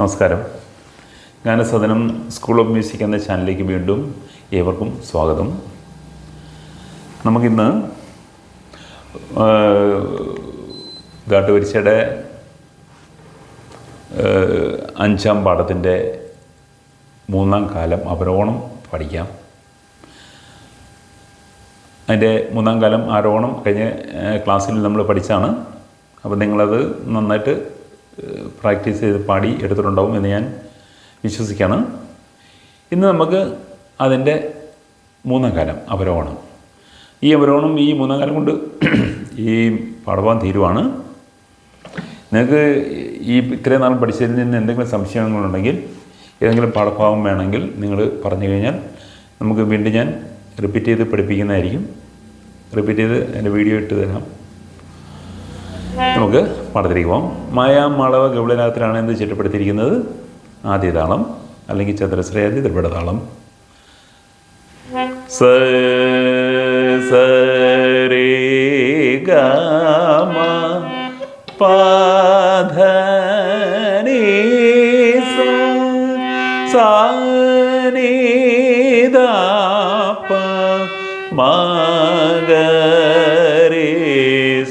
നമസ്കാരം. ഗാനസദനം school of music എന്ന ചാനലിലേക്ക് വീണ്ടും ഏവർക്കും സ്വാഗതം. നമുക്കിന്ന് ആ, ഗാട്ടുപരിച്ചയുടെ അഞ്ചാം പാഠത്തിന്റെ മൂന്നാം കാലം അവരോണം പഠിക്കാം. അതിന്റെ മൂന്നാം കാലം ആരോണം കഴിഞ്ഞ ക്ലാസ്സിൽ നമ്മൾ പഠിച്ചാണ് അപ്പോൾ നിങ്ങളത് നന്നായിട്ട് പ്രാക്ടീസ് ചെയ്ത് പാടി എടുത്തിട്ടുണ്ടാവും എന്ന് ഞാൻ വിശ്വസിക്കുകയാണ്. ഇന്ന് നമുക്ക് അതിന്റെ മൂന്നാം കാലം അവരോഹണം. ഈ അവരോഹണം ഈ മൂന്നാം കാലം കൊണ്ട് ഈ പാഠഭാഗം തീരുവാണ്. നിങ്ങൾക്ക് ഈ ഇത്രയും നാൾ പഠിച്ചതിൽ നിന്ന് എന്തെങ്കിലും സംശയങ്ങളുണ്ടെങ്കിൽ ഏതെങ്കിലും പാഠഭാഗം വേണമെങ്കിൽ നിങ്ങൾ പറഞ്ഞു കഴിഞ്ഞാൽ നമുക്ക് വീണ്ടും ഞാൻ റിപ്പീറ്റ് ചെയ്ത് പഠിപ്പിക്കുന്നതായിരിക്കും. റിപ്പീറ്റ് ചെയ്ത് എന്റെ വീഡിയോ ഇട്ട് തരാം. നമുക്ക് പാഠത്തിലേക്ക് പോകാം മായാമാളവ ഗൗളരാഗത്തിലാണ് എന്ത് ചിട്ടപ്പെടുത്തിയിരിക്കുന്നത്? ആദ്യ താളം അല്ലെങ്കിൽ ചതുരശ്രയാദി ത്രിപുട താളം സ സ രേ ഗ മ പ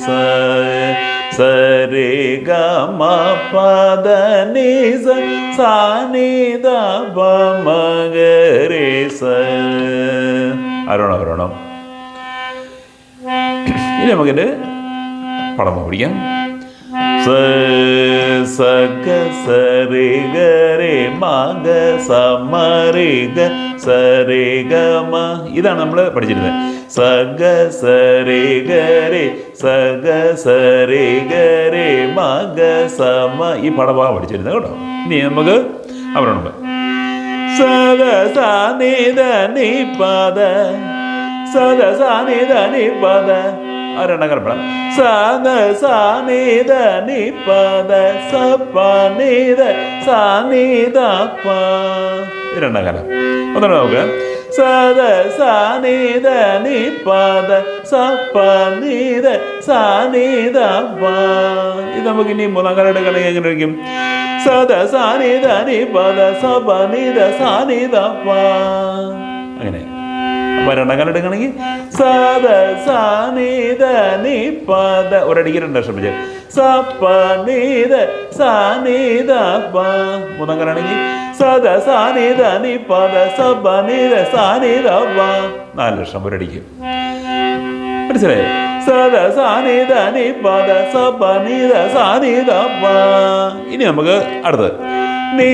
സ സ നീ ദ പ മ ഗ രേ സ സ രേ ഗ മ പ ധ നീ സ സ നീ ദ പ മ ഗ രേ സ ആരോണം ആരോണം ഇനി നമുക്കിന്റെ പടം പഠിക്കാം സ സ ഗ സ രേ ഗ രേ മ ഗ സ മ രേ ഗ സ രേ ഇതാണ് നമ്മൾ പഠിച്ചിരുന്നത് സഗ ഗരേ സഗ ഗ രേ മഗ ഗ സ രേ ഗ രേ മ ഗ സ മ. ഈ പടഭാഗം പഠിച്ചിരുന്നത് കേട്ടോ. ഇനി നമുക്ക് അവരോട് സദ സ നി ദ നി പദ സദ സ നി ദ നി പദ ആ രണ്ടാം കലപ്പടം സദ പദ സപ്പ പ നി ദ സ നി ദ പ. രണ്ടാം കാലം ഒന്നുകൂടെ നോക്ക്. സദ സ നി നി പദ സ നീത നി ദ സ നി ദ പ ഇത് നമുക്ക് ഇനി മൂന്നാം കാലം എടുക്കണമെങ്കിൽ എങ്ങനെ ഇരിക്കും? സദ സാനി ധനി പദ സപ നിത സാനി ദപ്പ അങ്ങനെ. കാലം എടുക്കണമെങ്കിൽ സദ സാനി ധനി പദ ഒരടിക്ക് രണ്ട് വർഷം പിടിച്ച് സപ്പ നീത സാനി ദപ്പ മൂന്നാം കാലാണെങ്കിൽ സദ സാനി ധനി പദ സാനിത നാല് ലക്ഷം ഒരടിക്ക്. മനസ്സിലായോ? സദ സാനി ധനി പദ സപ സാനിത ഇനി നമുക്ക് അടുത്തത്. നി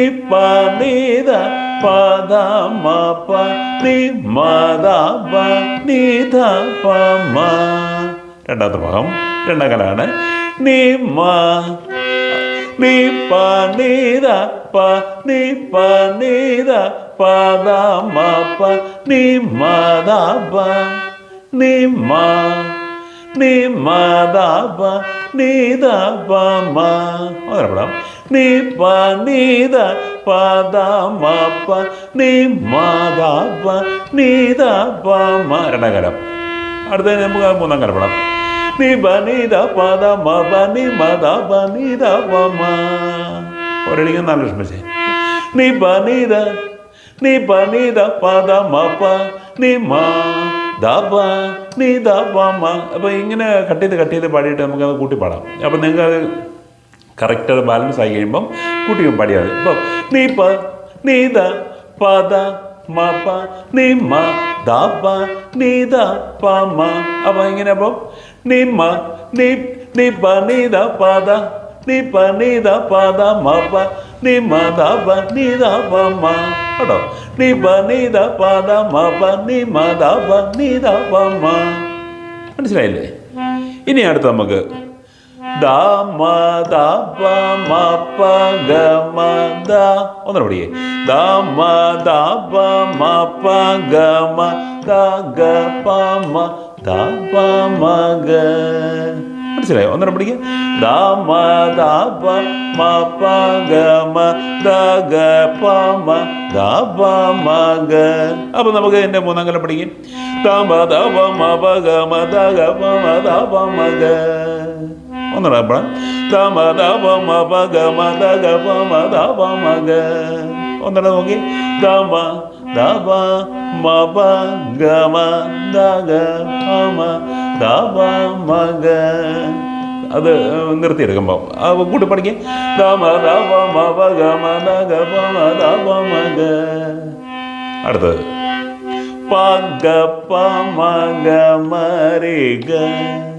പദ മ പ നി പ നി ധ രണ്ടാമത്തെ ഭാഗം രണ്ടാം കലാണ് നി മ നി പ നിത പ നി പ നിത പദ മ പ നി മദ പ നി മ നി മദ പ നി പ മ നി പ നി മാതാപ്പ നീത മ പ നി മദ പ നി ദ പ മ രണ്ടാം കാലം അടുത്ത നമുക്ക് മൂന്നാം കാലം നീ നി ബ നി ദ പദ മ പ നി മദ പ നി ദ പ മ. ഒരടിക്ക് നാല് ലക്ഷം വെച്ചേ. നി പ നി ദ നി പ നി മ നി മ ദ പ നി ദ പ മ. അപ്പോൾ ഇങ്ങനെ കട്ട് ചെയ്ത് കട്ട് ചെയ്ത് പാടിയിട്ട് നമുക്കത് കൂട്ടി പാടാം അപ്പം നിങ്ങൾക്ക് അത് കറക്റ്റ് അത് ബാലൻസ് ആയി കഴിയുമ്പം കൂട്ടി പാടിയാൽ മതി ഇപ്പം നീ പ നീ ദ പദ മ പ നീ മ ദ പ നീ ദ പ മ അപ്പം ഇങ്ങനെ അപ്പം നീ മ നീ നീ പ നീ ദ പദ നീ പ നീ ദ പദ മ പ നീ മ ദ പ നീ ദ പ മ കേട്ടോ നീ പ നീ ദ പദ മ പ നീ മ ദ പ നീ ദ പ മ മനസ്സിലായില്ലേ ഇനി അടുത്ത് നമുക്ക് ദ മ ദ പ മ പ ഗ മ ദ ഒന്നര പഠിക്കേ ദ മ ദ പ മ പ ഗ മ ദ ഗ പ മ ദ പ മ ഗ മനസ്സിലായോ ഒന്നര പഠിക്കേ ദ മ ദ പ മ പ ഗ മ ദ ഗ പ മ ദാപ മഗ അപ്പൊ നമുക്ക് എന്റെ മൂന്നാം കലം പഠിക്കും തമ ദപ മപ ഗമ ദഗ പമ ദപ മഗ ഒന്നുകൂടെ അപ്പോൾ തമ ദപ മപ ഗമ ദഗ പമ ദപ മഗ ഒന്നുകൂടെ നോക്കി തമ ദപ മപ ഗമ ദഗ പമ ദപ മഗ അത് നിർത്തിയെടുക്കുമ്പോൾ അത് കൂട്ടി പഠിക്കും ദമ ദമ മവ ഗമ ദഗ പമ ദപ മഗ അടുത്തത് പഗ പമ ഗമ രെ ഗ പഗ പമ ഗമ രെ ഗ പരേ മഗ പമ ഗ രേ ഓക്കെ ഒന്നുകൂടെ നോക്കാം പഗ പമ ഗമ രെ ഗ പരേ മഗ പമ ഗ രേ അപ്പോൾ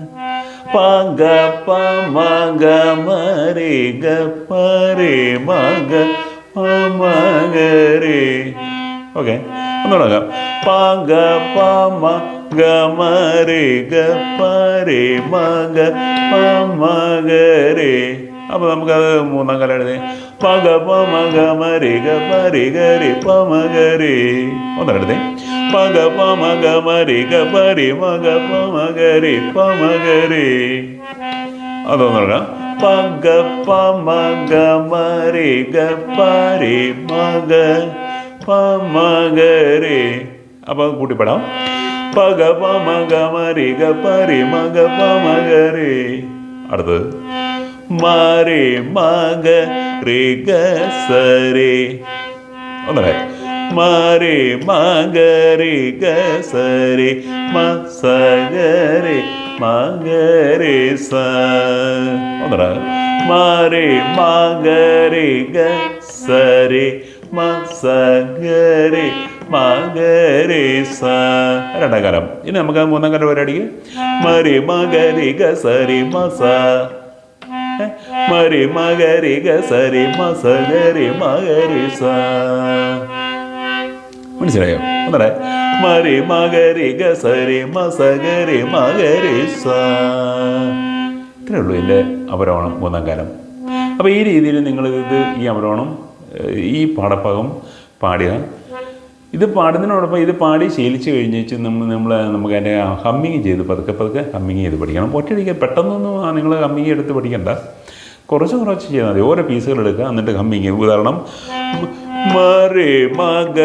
നമുക്കത് മൂന്നാം കാലം എഴുതി പഗ പമ ഗമ രെ ഗ പരേ ഗ രേ പമ ഗ രേ ഒന്നും എഴുതി പഗ പമ ഗമ രെ ഗ പരേ മഗ പമ ഗ രേ പമ ഗ രേ பக பமக மரி க பரி மக பமகரி பமகரி அது வந்துருக்கா பக பமக மரி க பரி மக பமகரி அப்போ கூட்டி படம் பக பமக மரி க பரி மக பமகரி அடுத்தது. மாரி மக ரி சரி. வந்துடுறேன் ഗ സരേ മ സഗരേ മഗരേ സ ഒന്നര മാരേ മഗരേ ഗ സരേ മ സഗരേ മഗരേ സ രണ്ടാം കാലം ഇനി നമുക്ക് മൂന്നാം കാലം പരിപാടിക്ക് മരി മഗരി ഗ സരി മസ മരി മഗരി ഗ സരി മസഗരി മഗരി സ മനസ്സിലായോ? അതെ മരി മകരി ഗസരി മസകരി മകരി സ ഇത്രേ ഉള്ളൂ എന്റെ അപരോണം മൂന്നാം കാലം. അപ്പോൾ ഈ രീതിയിൽ നിങ്ങൾ ഇത് ഈ അപരോണം ഈ പാഠഭാഗം പാടുക ഇത് പാടുന്നതിനോടൊപ്പം ഇത് പാടി ശീലിച്ച് വെച്ച് നമ്മൾ നമ്മൾ നമുക്ക് അതിന്റെ ഹമ്മിങ് ചെയ്ത് പതുക്കെ പതുക്കെ ഹമ്മിങ് ചെയ്ത് പഠിക്കണം. ഒറ്റയടിക്ക് പെട്ടെന്നൊന്നും നിങ്ങൾ ഹമ്മിങ് എടുത്ത് പഠിക്കണ്ട. കുറച്ച് കുറച്ച് ചെയ്താൽ മതി. ഓരോ പീസുകൾ എടുക്കുക എന്നിട്ട് ഹമ്മിങ് ഉദാഹരണം മറേ മക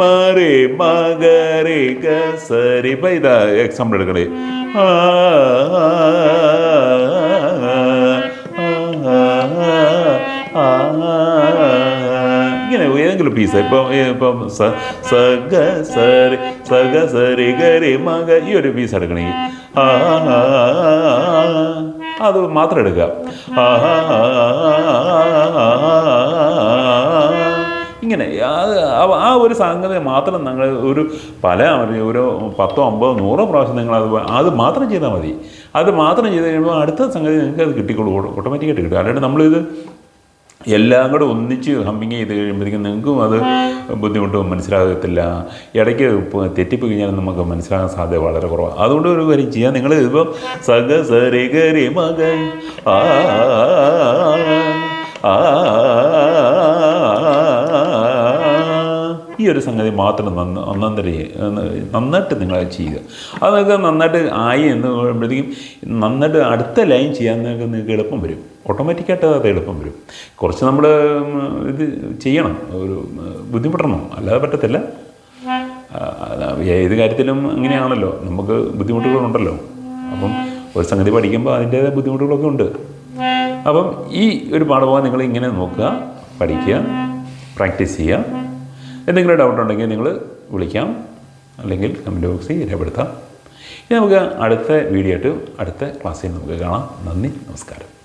മറേ മകരേ ഗ സരി ഇപ്പം ഇതാ എക്സാമ്പിൾ എടുക്കണേ ആ, ആ, ആ, ഇങ്ങനെ ഏതെങ്കിലും പീസ് ഇപ്പം ഇപ്പം സ സ ഗ സരി സ ഗ സരി ഗരി മക ഈ ഒരു പീസ് എടുക്കണമെങ്കിൽ ആ ആ, ആ, അത് മാത്രം എടുക്കുക ആ, ആ, ഇങ്ങനെ ആ- ഒരു സംഗതി മാത്രം നിങ്ങൾ ഒരു പല ഒരു പത്തോ അമ്പതോ നൂറോ പ്രാവശ്യം നിങ്ങൾ അത് അത് മാത്രം ചെയ്താൽ മതി. അത് മാത്രം ചെയ്ത് കഴിയുമ്പോൾ അടുത്ത സംഗതി നിങ്ങൾക്ക് അത് കിട്ടിക്കോളൂ ഓട്ടോമാറ്റിക്കായിട്ട് കിട്ടും. അല്ലാണ്ട് നമ്മളിത് എല്ലാം കൂടെ ഒന്നിച്ച് ഹമ്മിങ് ചെയ്ത് കഴിയുമ്പോഴത്തേക്കും നിങ്ങൾക്കും അത് ബുദ്ധിമുട്ട് മനസ്സിലാകത്തില്ല. ഇടയ്ക്ക് തെറ്റിപ്പോയി കഴിഞ്ഞാൽ നമുക്ക് മനസ്സിലാകാൻ സാധ്യത വളരെ കുറവാണ് അതുകൊണ്ട് ഒരു കാര്യം ചെയ്യാം. നിങ്ങൾ ഇപ്പം സഗ സരി ഗരി ആ ആ ഒരു സംഗതി മാത്രം നന്ന നന്നന്തര നന്നായിട്ട് നിങ്ങൾ ചെയ്യുക. അതൊക്കെ നന്നായിട്ട് ആയി എന്ന് പറയുമ്പോഴത്തേക്കും നന്നായിട്ട് അടുത്ത ലൈൻ ചെയ്യാൻ നിങ്ങൾക്ക് നിങ്ങൾക്ക് എളുപ്പം വരും. ഓട്ടോമാറ്റിക്കായിട്ട് അത് എളുപ്പം വരും. കുറച്ച് നമ്മൾ ഇത് ചെയ്യണം. ഒരു ബുദ്ധിമുട്ടണം. അല്ലാതെ പറ്റത്തില്ല. ഏത് കാര്യത്തിലും അങ്ങനെയാണല്ലോ നമുക്ക് ബുദ്ധിമുട്ടുകളുണ്ടല്ലോ. അപ്പം ഒരു സംഗതി പഠിക്കുമ്പോൾ അതിന്റേതായ ബുദ്ധിമുട്ടുകളൊക്കെ ഉണ്ട്. അപ്പം ഈ ഒരു പാഠഭാഗം നിങ്ങൾ ഇങ്ങനെ നോക്കുക പഠിക്കുക പ്രാക്ടീസ് ചെയ്യുക. എന്തെങ്കിലും ഡൗട്ട് ഉണ്ടെങ്കിൽ നിങ്ങൾ വിളിക്കാം. അല്ലെങ്കിൽ കമന്റ് ബോക്സിൽ രേഖപ്പെടുത്താം. ഇനി നമുക്ക് അടുത്ത വീഡിയോ ആയിട്ട് അടുത്ത ക്ലാസ്സിൽ നമുക്ക് കാണാം. നന്ദി നമസ്കാരം.